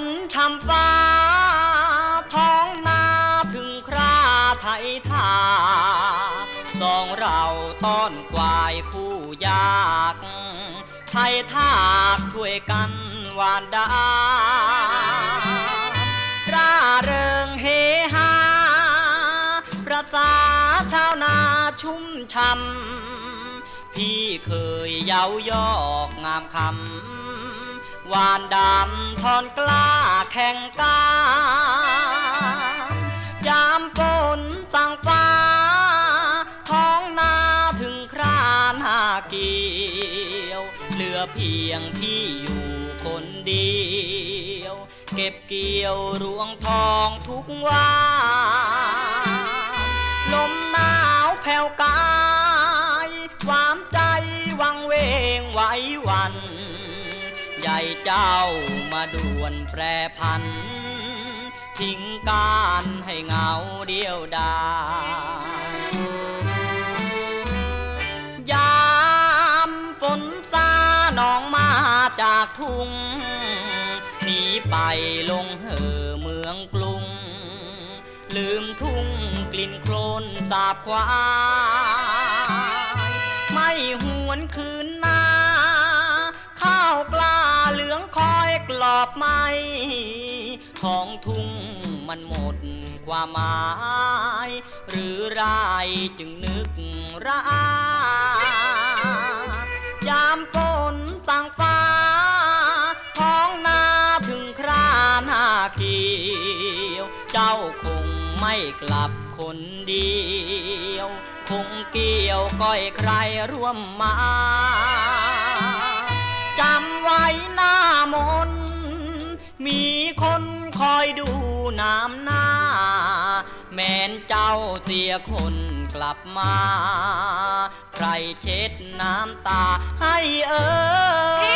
นชำฟ้า ท้องนาถึงคราไถทาสองเราต้อนควายคู่ยากไทยทากช่วยกันหวานดาร่าเริงเฮฮาประสาชาวนาชุ่มช่ำพี่เคยเย้ายอกงามคำ หวานดำทอนกล้าแข่งกายามฝนสั่งฟ้า ท้องนาถึงครานหาเกี่ยว เหลือเพียงพี่อยู่คนเดียว เก็บเกี่ยวรวงทองทุกวัน เจ้ามาด่วนแปรพัน ทิ้งการให้เหงาเดียวดายยามฝนซาหนองมาจากทุ่งหนีไปลงเหอเมืองกรุง ลืมทุ่งกลิ่นโคลนสาบควายไม่หวนคืนนา อยกลอบไหมของทุ่งมันหมดความหมาย หรือไรจึงนึกระอายามฝนต่างฟ้าท้องนาถึงคราหน้าเขียว เจ้าคงไม่กลับคนเดียว คงเกี่ยวก้อยใครร่วมมา มีคนคอยดูน้ำหน้า แม่นเจ้าเสียคนกลับมา ใครเช็ดน้ำตาให้เอ่ย